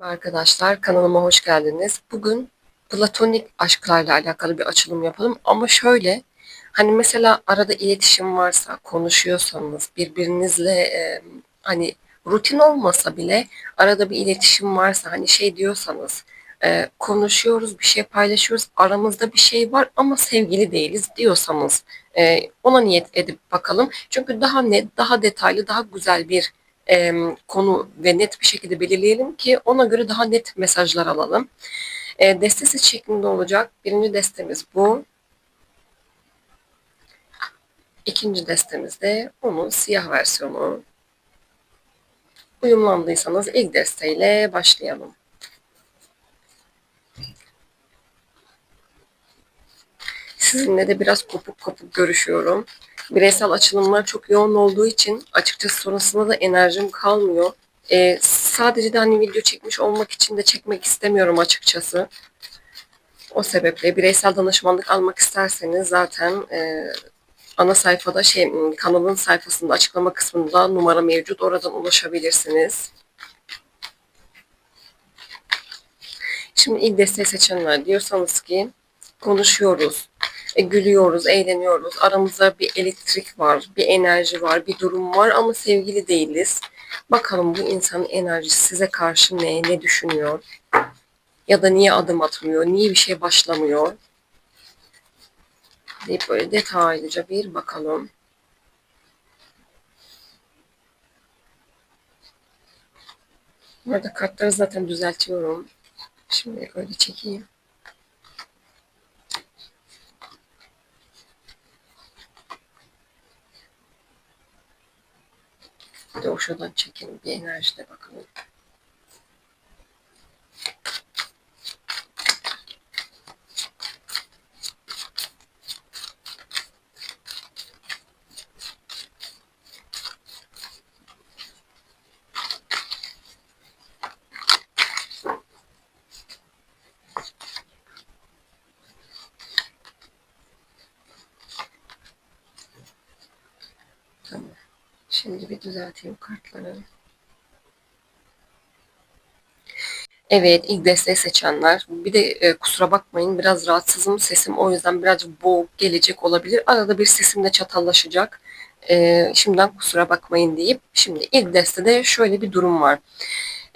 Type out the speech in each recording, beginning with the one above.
Arkadaşlar kanalıma hoş geldiniz. Bugün platonik aşklarla alakalı bir açılım yapalım ama şöyle hani mesela arada iletişim varsa konuşuyorsanız birbirinizle e, hani rutin olmasa bile arada bir iletişim varsa hani şey diyorsanız e, konuşuyoruz bir şey paylaşıyoruz aramızda bir şey var ama sevgili değiliz diyorsanız e, ona niyet edip bakalım. Çünkü daha net daha detaylı daha güzel bir e, konu ve net bir şekilde belirleyelim ki ona göre daha net mesajlar alalım. E, deste şeklinde olacak. Birinci destemiz bu. İkinci destemiz de onun siyah versiyonu. Uyumlandıysanız ilk desteyle başlayalım. Sizinle de biraz kopuk kopuk görüşüyorum. Bireysel açılımlar çok yoğun olduğu için açıkçası sonrasında da enerjim kalmıyor. Ee, sadece de hani video çekmiş olmak için de çekmek istemiyorum açıkçası. O sebeple bireysel danışmanlık almak isterseniz zaten e, ana sayfada şey kanalın sayfasında açıklama kısmında numara mevcut. Oradan ulaşabilirsiniz. Şimdi ilk desteği seçenler diyorsanız ki konuşuyoruz, e, gülüyoruz, eğleniyoruz. Aramızda bir elektrik var, bir enerji var, bir durum var ama sevgili değiliz. Bakalım bu insanın enerjisi size karşı ne, ne düşünüyor? Ya da niye adım atmıyor, niye bir şey başlamıyor? deyip böyle detaylıca bir bakalım. Bu arada kartları zaten düzeltiyorum. Şimdi öyle çekeyim. Bir de o şuradan çekelim. Bir enerjide bakalım. Tamam. Şimdi bir düzelteyim kartları. Evet, ilk desteği seçenler. Bir de e, kusura bakmayın biraz rahatsızım sesim o yüzden birazcık boğuk gelecek olabilir. Arada bir sesim de çatallaşacak. E, şimdiden kusura bakmayın deyip şimdi ilk destede şöyle bir durum var.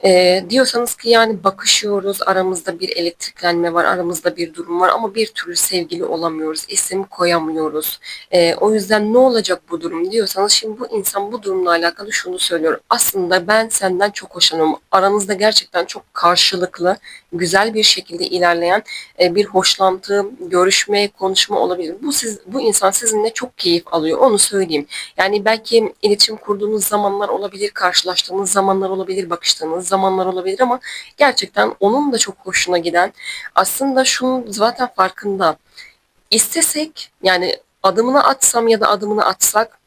E, diyorsanız ki yani bakışıyoruz, aramızda bir elektriklenme var, aramızda bir durum var ama bir türlü sevgili olamıyoruz, isim koyamıyoruz. E, o yüzden ne olacak bu durum diyorsanız şimdi bu insan bu durumla alakalı şunu söylüyor. Aslında ben senden çok hoşlanıyorum. Aranızda gerçekten çok karşılıklı, güzel bir şekilde ilerleyen e, bir hoşlantı, görüşme, konuşma olabilir. Bu siz bu insan sizinle çok keyif alıyor. Onu söyleyeyim. Yani belki iletişim kurduğunuz zamanlar olabilir, karşılaştığınız zamanlar olabilir, bakıştığınız zamanlar olabilir ama gerçekten onun da çok hoşuna giden aslında şunun zaten farkında. İstesek yani adımını atsam ya da adımını atsak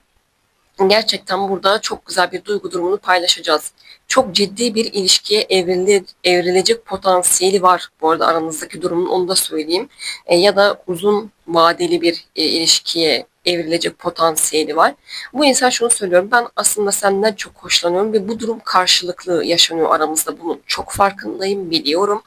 gerçekten burada çok güzel bir duygu durumunu paylaşacağız. Çok ciddi bir ilişkiye evrile, evrilecek potansiyeli var bu arada aranızdaki durumun onu da söyleyeyim. E, ya da uzun vadeli bir e, ilişkiye evrilecek potansiyeli var. Bu insan şunu söylüyorum. Ben aslında senden çok hoşlanıyorum ve bu durum karşılıklı yaşanıyor aramızda. Bunun çok farkındayım, biliyorum.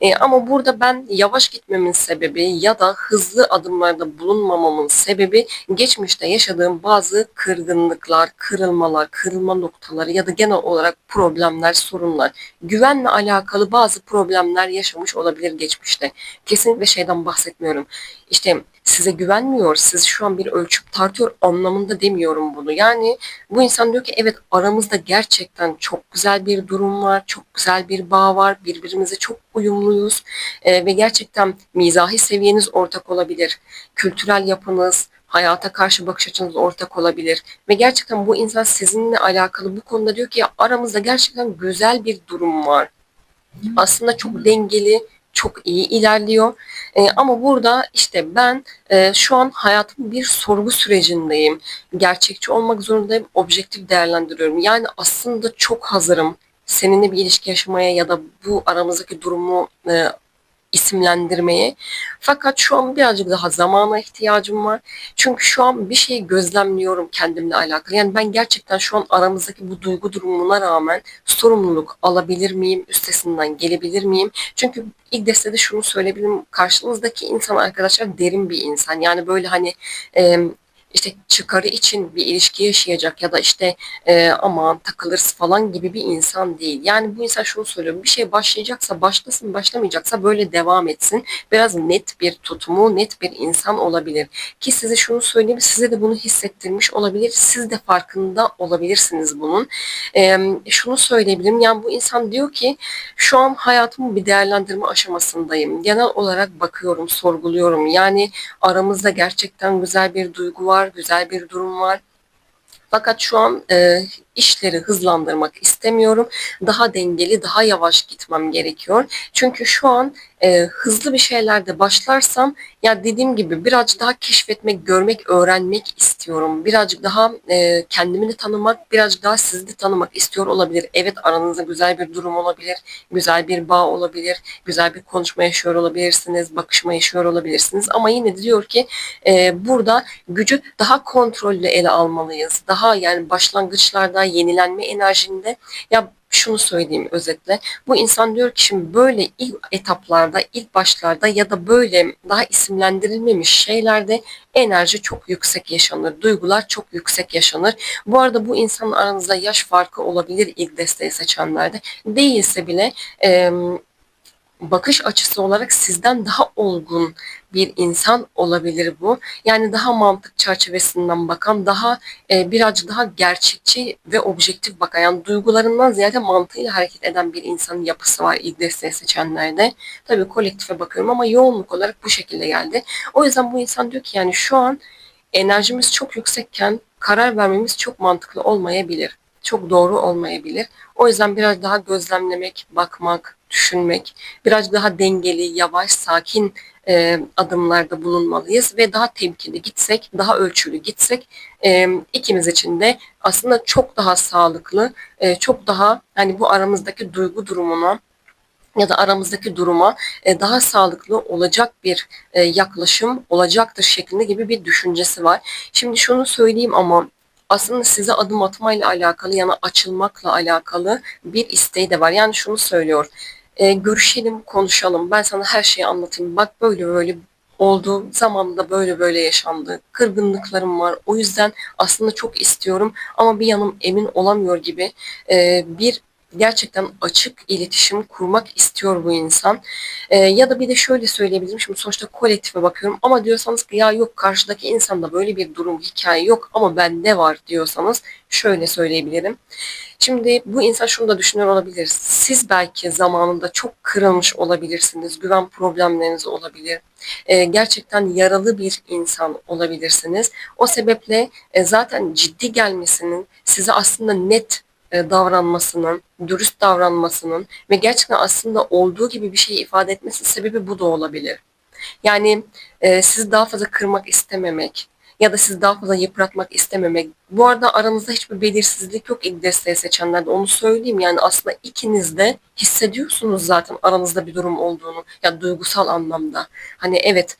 E, ama burada ben yavaş gitmemin sebebi ya da hızlı adımlarda bulunmamamın sebebi geçmişte yaşadığım bazı kırgınlıklar, kırılmalar, kırılma noktaları ya da genel olarak problemler, sorunlar, güvenle alakalı bazı problemler yaşamış olabilir geçmişte. Kesinlikle şeyden bahsetmiyorum. İşte size güvenmiyor, siz şu an bir ölçüp tartıyor anlamında demiyorum bunu. Yani bu insan diyor ki evet aramızda gerçekten çok güzel bir durum var, çok güzel bir bağ var, birbirimize çok uyumluyuz e, ve gerçekten mizahi seviyeniz ortak olabilir, kültürel yapınız, hayata karşı bakış açınız ortak olabilir ve gerçekten bu insan sizinle alakalı bu konuda diyor ki ya aramızda gerçekten güzel bir durum var. Aslında çok dengeli, çok iyi ilerliyor. E, ama burada işte ben e, şu an hayatımın bir sorgu sürecindeyim. Gerçekçi olmak zorundayım, objektif değerlendiriyorum. Yani aslında çok hazırım seninle bir ilişki yaşamaya ya da bu aramızdaki durumu e, isimlendirmeye. Fakat şu an birazcık daha zamana ihtiyacım var. Çünkü şu an bir şeyi gözlemliyorum kendimle alakalı. Yani ben gerçekten şu an aramızdaki bu duygu durumuna rağmen sorumluluk alabilir miyim? Üstesinden gelebilir miyim? Çünkü ilk destede şunu söyleyebilirim. Karşınızdaki insan arkadaşlar derin bir insan. Yani böyle hani e, işte çıkarı için bir ilişki yaşayacak ya da işte e, aman takılırız falan gibi bir insan değil. Yani bu insan şunu söylüyor. Bir şey başlayacaksa başlasın, başlamayacaksa böyle devam etsin. Biraz net bir tutumu, net bir insan olabilir. Ki size şunu söyleyeyim, size de bunu hissettirmiş olabilir. Siz de farkında olabilirsiniz bunun. E, şunu söyleyebilirim. Yani bu insan diyor ki şu an hayatımı bir değerlendirme aşamasındayım. Genel olarak bakıyorum, sorguluyorum. Yani aramızda gerçekten güzel bir duygu var, güzel bir durum var. Fakat şu an e, işleri hızlandırmak istemiyorum. Daha dengeli, daha yavaş gitmem gerekiyor. Çünkü şu an e, hızlı bir şeylerde başlarsam ya dediğim gibi birazcık daha keşfetmek, görmek, öğrenmek istiyorum. Birazcık daha e, kendimi de tanımak, birazcık daha sizi de tanımak istiyor olabilir. Evet aranızda güzel bir durum olabilir, güzel bir bağ olabilir, güzel bir konuşma yaşıyor olabilirsiniz, bakışma yaşıyor olabilirsiniz. Ama yine diyor ki e, burada gücü daha kontrollü ele almalıyız. Daha yani başlangıçlarda yenilenme enerjinde ya şunu söyleyeyim özetle. Bu insan diyor ki şimdi böyle ilk etaplarda, ilk başlarda ya da böyle daha isimlendirilmemiş şeylerde enerji çok yüksek yaşanır. Duygular çok yüksek yaşanır. Bu arada bu insanın aranızda yaş farkı olabilir ilk desteği seçenlerde. Değilse bile e, bakış açısı olarak sizden daha olgun bir insan olabilir bu. Yani daha mantık çerçevesinden bakan, daha e, birazcık daha gerçekçi ve objektif bakan, yani duygularından ziyade mantığıyla hareket eden bir insanın yapısı var desteği seçenlerde. Tabii kolektife bakıyorum ama yoğunluk olarak bu şekilde geldi. O yüzden bu insan diyor ki yani şu an enerjimiz çok yüksekken karar vermemiz çok mantıklı olmayabilir. Çok doğru olmayabilir. O yüzden biraz daha gözlemlemek, bakmak, düşünmek, biraz daha dengeli, yavaş, sakin e, adımlarda bulunmalıyız ve daha temkinli gitsek, daha ölçülü gitsek e, ikimiz için de aslında çok daha sağlıklı, e, çok daha hani bu aramızdaki duygu durumuna ya da aramızdaki duruma e, daha sağlıklı olacak bir e, yaklaşım olacaktır şeklinde gibi bir düşüncesi var. Şimdi şunu söyleyeyim ama aslında size adım atmayla alakalı yani açılmakla alakalı bir isteği de var. Yani şunu söylüyor e, görüşelim, konuşalım. Ben sana her şeyi anlatayım. Bak böyle böyle oldu. Zamanında böyle böyle yaşandı. Kırgınlıklarım var. O yüzden aslında çok istiyorum ama bir yanım emin olamıyor gibi e, bir gerçekten açık iletişim kurmak istiyor bu insan. E, ya da bir de şöyle söyleyebilirim. Şimdi sonuçta kolektife bakıyorum ama diyorsanız ki ya yok karşıdaki insanda böyle bir durum, hikaye yok ama bende var diyorsanız şöyle söyleyebilirim. Şimdi bu insan şunu da düşünüyor olabilir. Siz belki zamanında çok kırılmış olabilirsiniz. Güven problemleriniz olabilir. E, gerçekten yaralı bir insan olabilirsiniz. O sebeple e, zaten ciddi gelmesinin size aslında net davranmasının, dürüst davranmasının ve gerçekten aslında olduğu gibi bir şey ifade etmesi sebebi bu da olabilir. Yani e, sizi daha fazla kırmak istememek, ya da sizi daha fazla yıpratmak istememek. Bu arada aranızda hiçbir belirsizlik yok ilk desteği seçenlerde onu söyleyeyim. Yani aslında ikiniz de hissediyorsunuz zaten aranızda bir durum olduğunu. Ya duygusal anlamda. Hani evet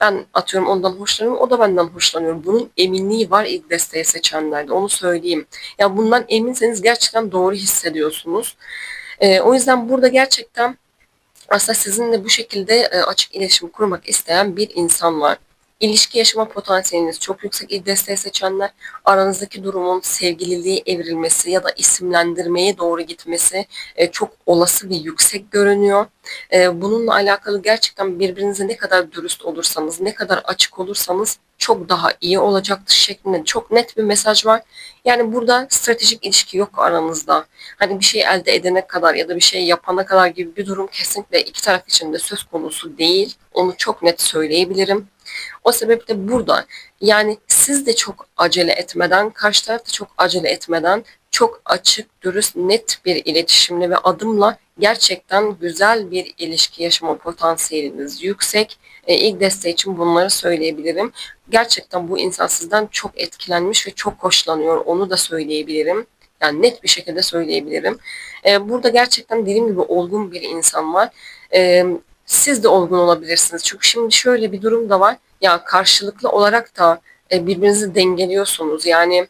ben atıyorum ondan hoşlanıyorum, o da benden hoşlanıyor. Bunun eminliği var ilk desteği seçenlerde, onu söyleyeyim. Ya bundan eminseniz gerçekten doğru hissediyorsunuz. Ee, o yüzden burada gerçekten aslında sizinle bu şekilde e, açık iletişim kurmak isteyen bir insan var. İlişki yaşama potansiyeliniz çok yüksek desteği seçenler aranızdaki durumun sevgililiği evrilmesi ya da isimlendirmeye doğru gitmesi e, çok olası ve yüksek görünüyor. E, bununla alakalı gerçekten birbirinize ne kadar dürüst olursanız, ne kadar açık olursanız çok daha iyi olacaktır şeklinde çok net bir mesaj var. Yani burada stratejik ilişki yok aranızda. Hani bir şey elde edene kadar ya da bir şey yapana kadar gibi bir durum kesinlikle iki taraf için de söz konusu değil. Onu çok net söyleyebilirim. O sebeple burada yani siz de çok acele etmeden, karşı taraf da çok acele etmeden çok açık, dürüst, net bir iletişimle ve adımla gerçekten güzel bir ilişki yaşama potansiyeliniz yüksek. E, ilk desteği için bunları söyleyebilirim. Gerçekten bu insan sizden çok etkilenmiş ve çok hoşlanıyor. Onu da söyleyebilirim. Yani net bir şekilde söyleyebilirim. E, burada gerçekten dediğim gibi olgun bir insan var. E, siz de olgun olabilirsiniz. Çünkü şimdi şöyle bir durum da var. Ya karşılıklı olarak da e, birbirinizi dengeliyorsunuz. Yani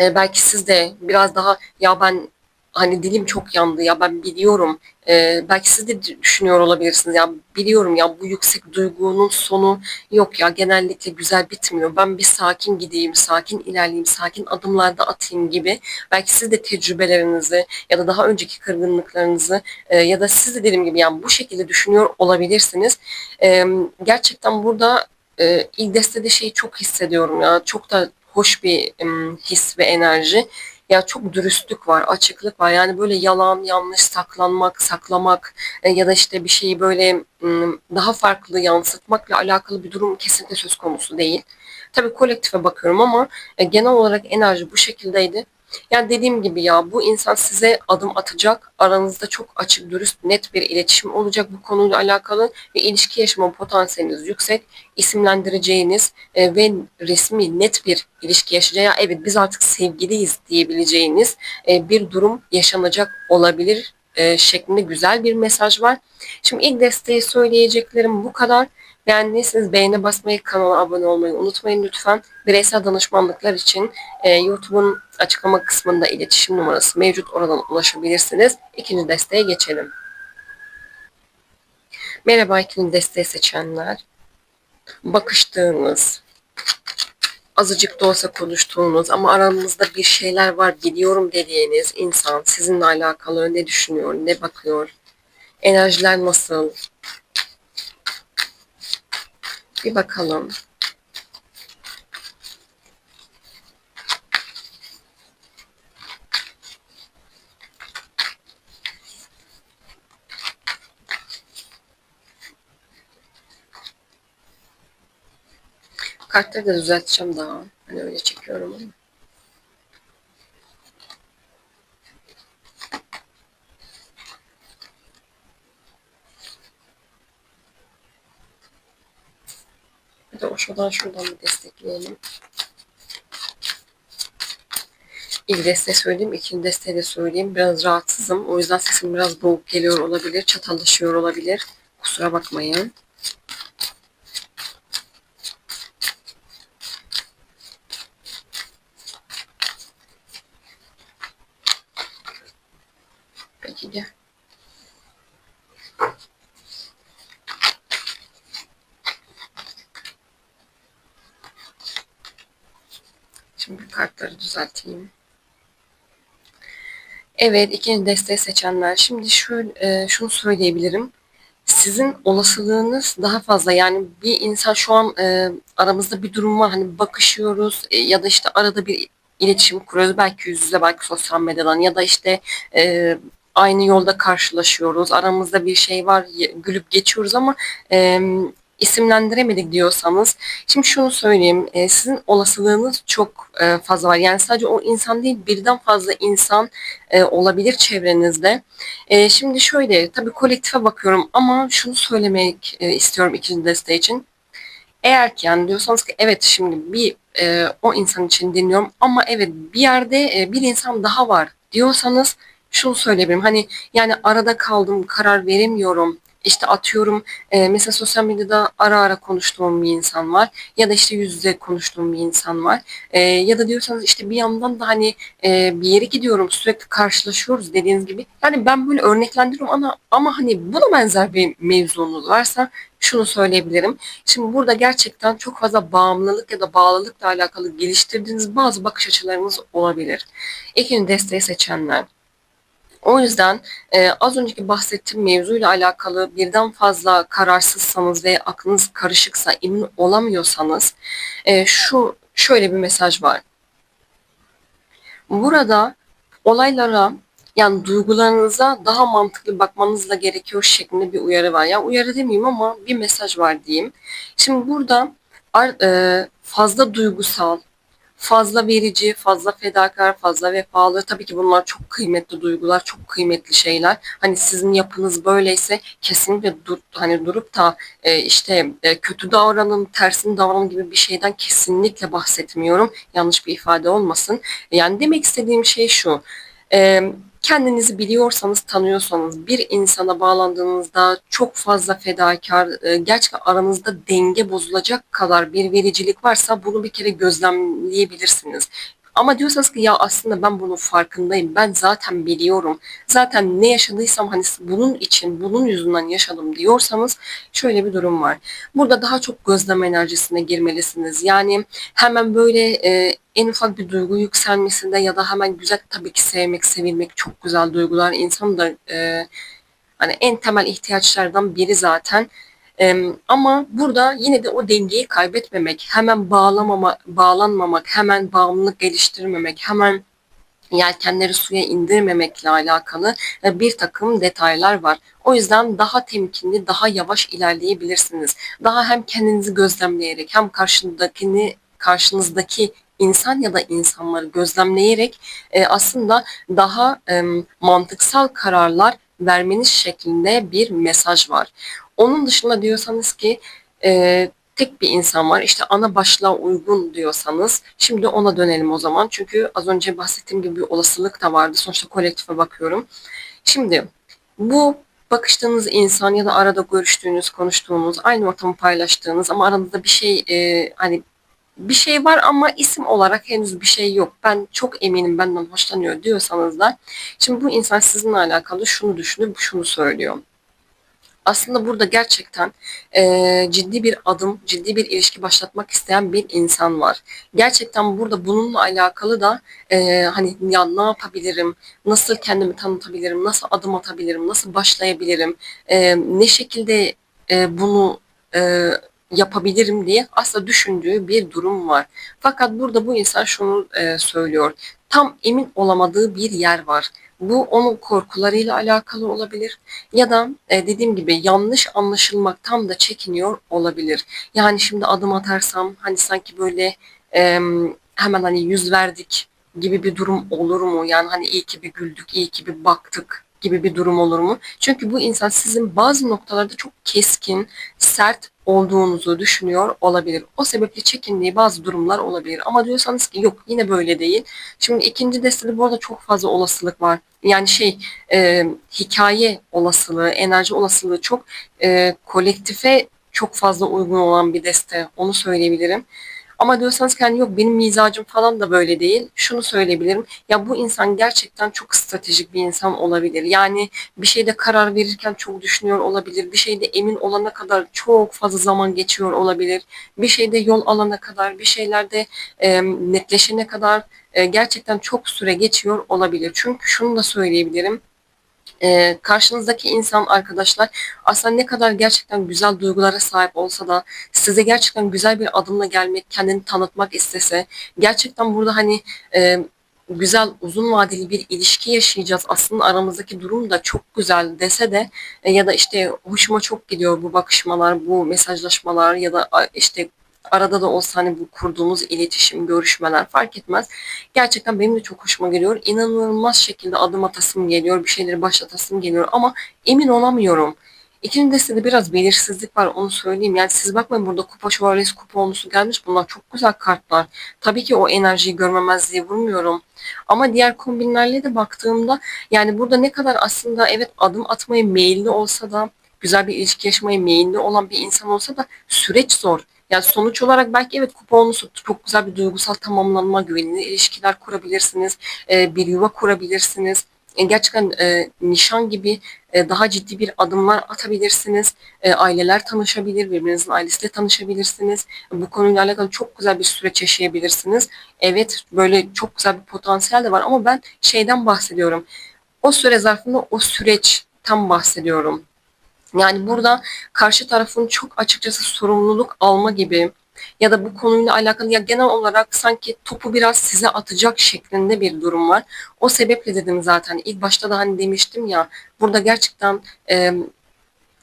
e, belki siz de biraz daha ya ben hani dilim çok yandı ya ben biliyorum. E, belki siz de düşünüyor olabilirsiniz ya biliyorum ya bu yüksek duygunun sonu yok ya genellikle güzel bitmiyor. Ben bir sakin gideyim, sakin ilerleyeyim, sakin adımlarda atayım gibi. Belki siz de tecrübelerinizi ya da daha önceki kırgınlıklarınızı e, ya da siz de dediğim gibi yani bu şekilde düşünüyor olabilirsiniz. E, gerçekten burada e, ilk destede şeyi çok hissediyorum ya çok da hoş bir his ve enerji. Ya çok dürüstlük var, açıklık var. Yani böyle yalan, yanlış, saklanmak, saklamak e, ya da işte bir şeyi böyle daha farklı yansıtmakla alakalı bir durum kesinlikle söz konusu değil. Tabii kolektife bakıyorum ama e, genel olarak enerji bu şekildeydi. Yani dediğim gibi ya bu insan size adım atacak. Aranızda çok açık, dürüst, net bir iletişim olacak bu konuyla alakalı ve ilişki yaşama potansiyeliniz yüksek. İsimlendireceğiniz e, ve resmi net bir ilişki yaşayacağı, evet biz artık sevgiliyiz diyebileceğiniz e, bir durum yaşanacak olabilir e, şeklinde güzel bir mesaj var. Şimdi ilk desteği söyleyeceklerim bu kadar. Beğendiyseniz beğene basmayı, kanala abone olmayı unutmayın lütfen. Bireysel danışmanlıklar için e, YouTube'un açıklama kısmında iletişim numarası mevcut. Oradan ulaşabilirsiniz. İkinci desteğe geçelim. Merhaba ikinci desteği seçenler. Bakıştığınız, azıcık da olsa konuştuğunuz ama aranızda bir şeyler var biliyorum dediğiniz insan sizinle alakalı ne düşünüyor, ne bakıyor, enerjiler nasıl, bir bakalım. Kartları da düzelteceğim daha. Hani öyle çekiyorum ama. De şuradan şuradan bir destekleyelim. İlk deste söyleyeyim, ikinci desteği de söyleyeyim. Biraz rahatsızım. O yüzden sesim biraz boğuk geliyor olabilir. Çatallaşıyor olabilir. Kusura bakmayın. Peki gel. Şimdi kartları düzelteyim. Evet, ikinci desteği seçenler. Şimdi şu, e, şunu söyleyebilirim. Sizin olasılığınız daha fazla. Yani bir insan şu an e, aramızda bir durum var. Hani bakışıyoruz e, ya da işte arada bir iletişim kuruyoruz. Belki yüz yüze, belki sosyal medyadan ya da işte e, aynı yolda karşılaşıyoruz. Aramızda bir şey var, gülüp geçiyoruz ama e, isimlendiremedik diyorsanız, şimdi şunu söyleyeyim, e, sizin olasılığınız çok e, fazla var. Yani sadece o insan değil, birden fazla insan e, olabilir çevrenizde. E, şimdi şöyle, tabii kolektife bakıyorum ama şunu söylemek e, istiyorum ikinci deste için. Eğer ki yani diyorsanız ki evet şimdi bir e, o insan için dinliyorum ama evet bir yerde e, bir insan daha var diyorsanız şunu söyleyebilirim. Hani yani arada kaldım, karar veremiyorum işte atıyorum e, mesela sosyal medyada ara ara konuştuğum bir insan var ya da işte yüz yüze konuştuğum bir insan var e, ya da diyorsanız işte bir yandan da hani e, bir yere gidiyorum sürekli karşılaşıyoruz dediğiniz gibi yani ben böyle örneklendiriyorum ama ama hani buna benzer bir mevzunuz varsa şunu söyleyebilirim. Şimdi burada gerçekten çok fazla bağımlılık ya da bağlılıkla alakalı geliştirdiğiniz bazı bakış açılarınız olabilir. İkinci desteği seçenler o yüzden e, az önceki bahsettiğim mevzuyla alakalı birden fazla kararsızsanız ve aklınız karışıksa, emin olamıyorsanız e, şu şöyle bir mesaj var. Burada olaylara yani duygularınıza daha mantıklı bakmanız da gerekiyor şeklinde bir uyarı var. Yani uyarı demeyeyim ama bir mesaj var diyeyim. Şimdi burada e, fazla duygusal, fazla verici, fazla fedakar, fazla vefalı. Tabii ki bunlar çok kıymetli duygular, çok kıymetli şeyler. Hani sizin yapınız böyleyse kesinlikle dur, hani durup da e, işte e, kötü davranın, tersini davranın gibi bir şeyden kesinlikle bahsetmiyorum. Yanlış bir ifade olmasın. Yani demek istediğim şey şu. Kendinizi biliyorsanız, tanıyorsanız, bir insana bağlandığınızda çok fazla fedakar, gerçekten aranızda denge bozulacak kadar bir vericilik varsa bunu bir kere gözlemleyebilirsiniz. Ama diyorsanız ki ya aslında ben bunun farkındayım. Ben zaten biliyorum. Zaten ne yaşadıysam hani bunun için, bunun yüzünden yaşadım diyorsanız şöyle bir durum var. Burada daha çok gözlem enerjisine girmelisiniz. Yani hemen böyle e, en ufak bir duygu yükselmesinde ya da hemen güzel tabii ki sevmek, sevilmek çok güzel duygular. İnsan da e, hani en temel ihtiyaçlardan biri zaten. Ee, ama burada yine de o dengeyi kaybetmemek, hemen bağlamama, bağlanmamak, hemen bağımlılık geliştirmemek, hemen yelkenleri suya indirmemekle alakalı bir takım detaylar var. O yüzden daha temkinli, daha yavaş ilerleyebilirsiniz. Daha hem kendinizi gözlemleyerek hem karşındakini karşınızdaki insan ya da insanları gözlemleyerek e, aslında daha e, mantıksal kararlar vermeniz şeklinde bir mesaj var. Onun dışında diyorsanız ki e, tek bir insan var. İşte ana başlığa uygun diyorsanız şimdi ona dönelim o zaman. Çünkü az önce bahsettiğim gibi bir olasılık da vardı. Sonuçta kolektife bakıyorum. Şimdi bu bakıştığınız insan ya da arada görüştüğünüz, konuştuğunuz, aynı ortamı paylaştığınız ama aranızda bir şey e, hani bir şey var ama isim olarak henüz bir şey yok. Ben çok eminim benden hoşlanıyor diyorsanız da şimdi bu insan sizinle alakalı şunu düşünüp şunu söylüyor aslında burada gerçekten e, ciddi bir adım, ciddi bir ilişki başlatmak isteyen bir insan var. Gerçekten burada bununla alakalı da e, hani ya ne yapabilirim, nasıl kendimi tanıtabilirim, nasıl adım atabilirim, nasıl başlayabilirim, e, ne şekilde e, bunu e, yapabilirim diye aslında düşündüğü bir durum var. Fakat burada bu insan şunu e, söylüyor. Tam emin olamadığı bir yer var. Bu onun korkularıyla alakalı olabilir ya da e, dediğim gibi yanlış anlaşılmaktan da çekiniyor olabilir. Yani şimdi adım atarsam hani sanki böyle e, hemen hani yüz verdik gibi bir durum olur mu? Yani hani iyi ki bir güldük, iyi ki bir baktık gibi bir durum olur mu? Çünkü bu insan sizin bazı noktalarda çok keskin, sert olduğunuzu düşünüyor olabilir. O sebeple çekindiği bazı durumlar olabilir. Ama diyorsanız ki yok yine böyle değil. Şimdi ikinci destede bu arada çok fazla olasılık var. Yani şey e, hikaye olasılığı, enerji olasılığı çok e, kolektife çok fazla uygun olan bir deste. Onu söyleyebilirim. Ama diyorsanız ki hani yok benim mizacım falan da böyle değil. Şunu söyleyebilirim. Ya bu insan gerçekten çok stratejik bir insan olabilir. Yani bir şeyde karar verirken çok düşünüyor olabilir. Bir şeyde emin olana kadar çok fazla zaman geçiyor olabilir. Bir şeyde yol alana kadar, bir şeylerde e, netleşene kadar e, gerçekten çok süre geçiyor olabilir. Çünkü şunu da söyleyebilirim e, karşınızdaki insan arkadaşlar aslında ne kadar gerçekten güzel duygulara sahip olsa da size gerçekten güzel bir adımla gelmek, kendini tanıtmak istese gerçekten burada hani e, güzel uzun vadeli bir ilişki yaşayacağız. Aslında aramızdaki durum da çok güzel dese de e, ya da işte hoşuma çok gidiyor bu bakışmalar, bu mesajlaşmalar ya da işte arada da olsa hani bu kurduğumuz iletişim, görüşmeler fark etmez. Gerçekten benim de çok hoşuma geliyor. İnanılmaz şekilde adım atasım geliyor, bir şeyleri başlatasım geliyor ama emin olamıyorum. İkinci destede biraz belirsizlik var onu söyleyeyim. Yani siz bakmayın burada kupa şövalyesi kupa olmusu gelmiş. Bunlar çok güzel kartlar. Tabii ki o enerjiyi görmemezliğe vurmuyorum. Ama diğer kombinlerle de baktığımda yani burada ne kadar aslında evet adım atmaya meyilli olsa da güzel bir ilişki yaşamaya meyilli olan bir insan olsa da süreç zor. Yani sonuç olarak belki evet kuponlu çok güzel bir duygusal tamamlanma, güvenli ilişkiler kurabilirsiniz, e, bir yuva kurabilirsiniz. E, gerçekten e, nişan gibi e, daha ciddi bir adımlar atabilirsiniz. E, aileler tanışabilir, birbirinizin ailesiyle tanışabilirsiniz. Bu konuyla alakalı çok güzel bir süreç yaşayabilirsiniz. Evet böyle çok güzel bir potansiyel de var ama ben şeyden bahsediyorum. O süre zarfında o süreç tam bahsediyorum. Yani burada karşı tarafın çok açıkçası sorumluluk alma gibi ya da bu konuyla alakalı ya genel olarak sanki topu biraz size atacak şeklinde bir durum var. O sebeple dedim zaten ilk başta da hani demiştim ya burada gerçekten e,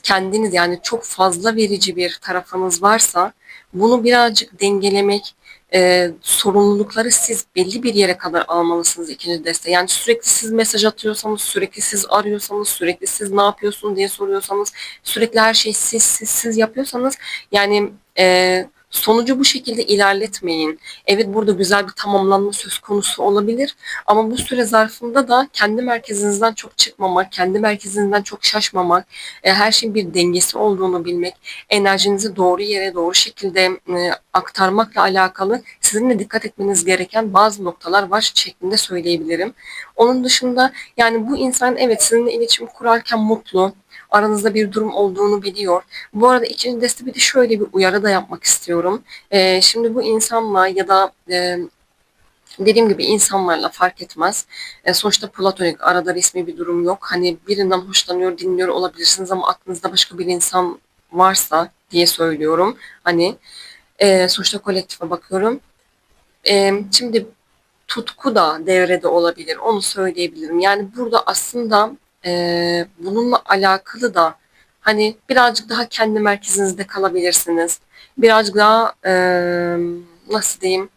kendiniz yani çok fazla verici bir tarafınız varsa bunu birazcık dengelemek, e, sorumlulukları siz belli bir yere kadar almalısınız ikinci deste. Yani sürekli siz mesaj atıyorsanız, sürekli siz arıyorsanız, sürekli siz ne yapıyorsun diye soruyorsanız, sürekli her şeyi siz siz siz yapıyorsanız yani e, sonucu bu şekilde ilerletmeyin. Evet burada güzel bir tamamlanma söz konusu olabilir ama bu süre zarfında da kendi merkezinizden çok çıkmamak, kendi merkezinizden çok şaşmamak, e, her şeyin bir dengesi olduğunu bilmek, enerjinizi doğru yere doğru şekilde e, aktarmakla alakalı sizin de dikkat etmeniz gereken bazı noktalar var şeklinde söyleyebilirim. Onun dışında yani bu insan evet sizinle iletişim kurarken mutlu, aranızda bir durum olduğunu biliyor. Bu arada ikinci deste bir de şöyle bir uyarı da yapmak istiyorum. E, şimdi bu insanla ya da e, dediğim gibi insanlarla fark etmez. E, sonuçta platonik arada resmi bir durum yok. Hani birinden hoşlanıyor, dinliyor olabilirsiniz ama aklınızda başka bir insan varsa diye söylüyorum. Hani e, sonuçta kolektife bakıyorum. E, şimdi tutku da devrede olabilir. Onu söyleyebilirim. Yani burada aslında e, bununla alakalı da hani birazcık daha kendi merkezinizde kalabilirsiniz. Birazcık daha e, nasıl diyeyim?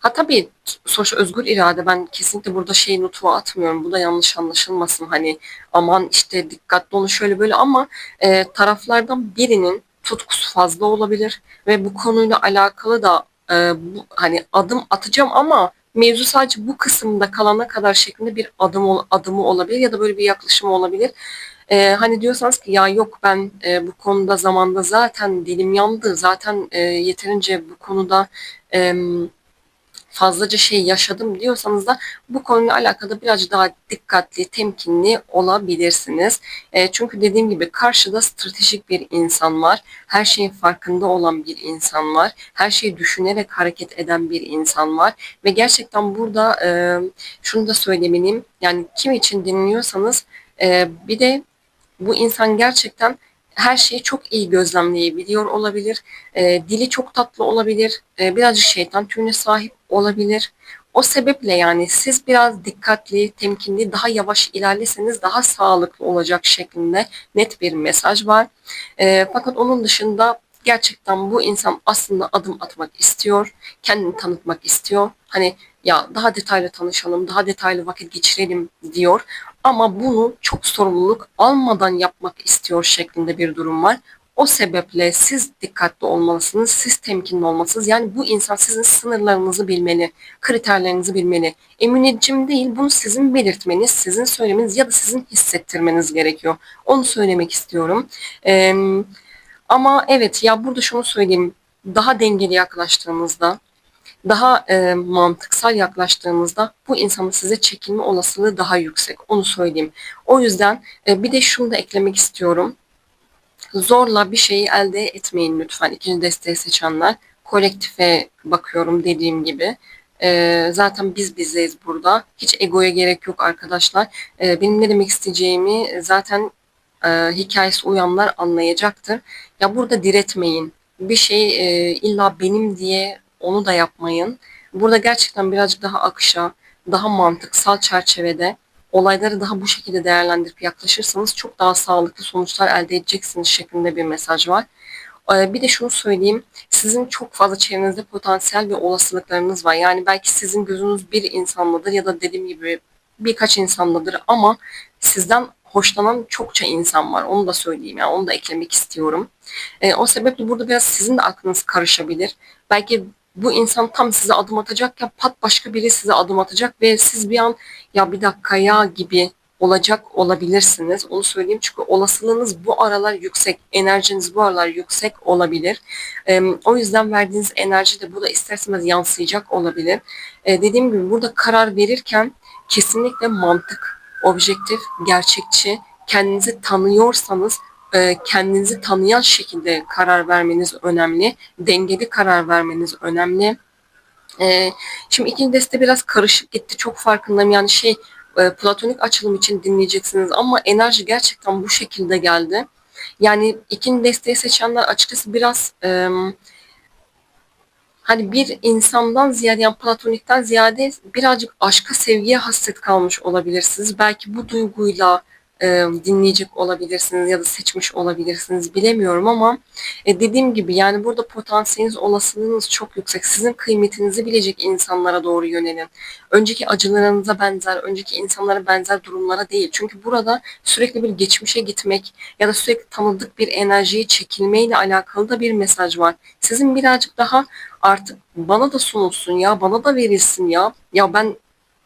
Ha tabii sonuçta özgür irade ben kesinlikle burada şey notu atmıyorum. Bu da yanlış anlaşılmasın. Hani aman işte dikkatli olun şöyle böyle ama e, taraflardan birinin tutkusu fazla olabilir ve bu konuyla alakalı da e, bu, hani adım atacağım ama mevzu sadece bu kısımda kalana kadar şeklinde bir adım adımı olabilir ya da böyle bir yaklaşımı olabilir. Ee, hani diyorsanız ki ya yok ben e, bu konuda zamanda zaten dilim yandı zaten e, yeterince bu konuda e, fazlaca şey yaşadım diyorsanız da bu konuyla alakalı birazcık daha dikkatli, temkinli olabilirsiniz. E, çünkü dediğim gibi karşıda stratejik bir insan var. Her şeyin farkında olan bir insan var. Her şeyi düşünerek hareket eden bir insan var. Ve gerçekten burada e, şunu da söylemeliyim. Yani kim için dinliyorsanız e, bir de bu insan gerçekten her şeyi çok iyi gözlemleyebiliyor olabilir. E, dili çok tatlı olabilir. E, birazcık şeytan tüyüne sahip olabilir. O sebeple yani siz biraz dikkatli, temkinli, daha yavaş ilerleseniz daha sağlıklı olacak şeklinde net bir mesaj var. E, fakat onun dışında gerçekten bu insan aslında adım atmak istiyor, kendini tanıtmak istiyor. Hani ya daha detaylı tanışalım, daha detaylı vakit geçirelim diyor. Ama bunu çok sorumluluk almadan yapmak istiyor şeklinde bir durum var. O sebeple siz dikkatli olmalısınız, siz temkinli olmalısınız. Yani bu insan sizin sınırlarınızı bilmeli, kriterlerinizi bilmeli. Eminicim değil, bunu sizin belirtmeniz, sizin söylemeniz ya da sizin hissettirmeniz gerekiyor. Onu söylemek istiyorum. Ee, ama evet ya burada şunu söyleyeyim. Daha dengeli yaklaştığımızda, daha e, mantıksal yaklaştığımızda bu insanın size çekilme olasılığı daha yüksek. Onu söyleyeyim. O yüzden e, bir de şunu da eklemek istiyorum. Zorla bir şeyi elde etmeyin lütfen ikinci desteği seçenler. Kolektife bakıyorum dediğim gibi. E, zaten biz bizeyiz burada. Hiç egoya gerek yok arkadaşlar. E, benim ne demek isteyeceğimi zaten e, hikayesi uyanlar anlayacaktır. Ya burada diretmeyin. Bir şey e, illa benim diye onu da yapmayın. Burada gerçekten birazcık daha akışa, daha mantıksal çerçevede olayları daha bu şekilde değerlendirip yaklaşırsanız çok daha sağlıklı sonuçlar elde edeceksiniz şeklinde bir mesaj var. Ee, bir de şunu söyleyeyim. Sizin çok fazla çevrenizde potansiyel ve olasılıklarınız var. Yani belki sizin gözünüz bir insanladır ya da dediğim gibi birkaç insanladır ama sizden hoşlanan çokça insan var. Onu da söyleyeyim yani onu da eklemek istiyorum. E, o sebeple burada biraz sizin de aklınız karışabilir. Belki bu insan tam size adım atacak ya pat başka biri size adım atacak ve siz bir an ya bir dakika ya gibi olacak olabilirsiniz. Onu söyleyeyim çünkü olasılığınız bu aralar yüksek. Enerjiniz bu aralar yüksek olabilir. Ee, o yüzden verdiğiniz enerji de burada isterseniz yansıyacak olabilir. Ee, dediğim gibi burada karar verirken kesinlikle mantık, objektif, gerçekçi, kendinizi tanıyorsanız e, kendinizi tanıyan şekilde karar vermeniz önemli. Dengeli karar vermeniz önemli. E, şimdi ikinci deste biraz karışık gitti. Çok farkındayım. Yani şey e, platonik açılım için dinleyeceksiniz ama enerji gerçekten bu şekilde geldi. Yani ikinci desteği seçenler açıkçası biraz e, hani bir insandan ziyade yani platonikten ziyade birazcık aşka sevgiye hasret kalmış olabilirsiniz. Belki bu duyguyla e, dinleyecek olabilirsiniz ya da seçmiş olabilirsiniz bilemiyorum ama e, dediğim gibi yani burada potansiyeliniz, olasılığınız çok yüksek. Sizin kıymetinizi bilecek insanlara doğru yönelin. Önceki acılarınıza benzer, önceki insanlara benzer durumlara değil. Çünkü burada sürekli bir geçmişe gitmek ya da sürekli tanıdık bir enerjiye çekilmeyle alakalı da bir mesaj var. Sizin birazcık daha artık bana da sunulsun ya, bana da verilsin ya. Ya ben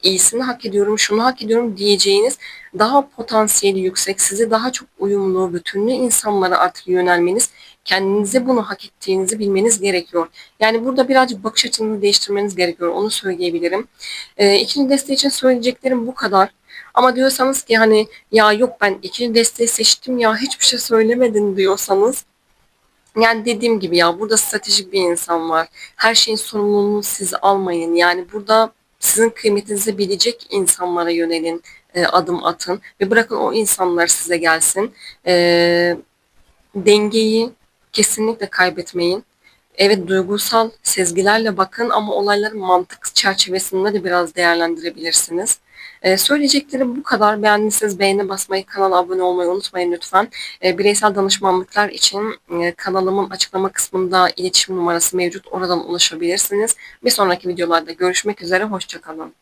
iyisini hak ediyorum, şunu hak ediyorum diyeceğiniz daha potansiyeli yüksek, size daha çok uyumlu, bütünlü insanlara artık yönelmeniz, kendinize bunu hak ettiğinizi bilmeniz gerekiyor. Yani burada birazcık bakış açınızı değiştirmeniz gerekiyor, onu söyleyebilirim. E, ikinci deste için söyleyeceklerim bu kadar. Ama diyorsanız ki hani ya yok ben ikinci desteği seçtim ya hiçbir şey söylemedin diyorsanız yani dediğim gibi ya burada stratejik bir insan var. Her şeyin sorumluluğunu siz almayın. Yani burada sizin kıymetinizi bilecek insanlara yönelin, e, adım atın ve bırakın o insanlar size gelsin. E, dengeyi kesinlikle kaybetmeyin. Evet duygusal sezgilerle bakın ama olayları mantık çerçevesinde de biraz değerlendirebilirsiniz. Ee, söyleyeceklerim bu kadar. Beğendiyseniz beğeni basmayı, kanala abone olmayı unutmayın lütfen. Ee, bireysel danışmanlıklar için e, kanalımın açıklama kısmında iletişim numarası mevcut. Oradan ulaşabilirsiniz. Bir sonraki videolarda görüşmek üzere. Hoşçakalın.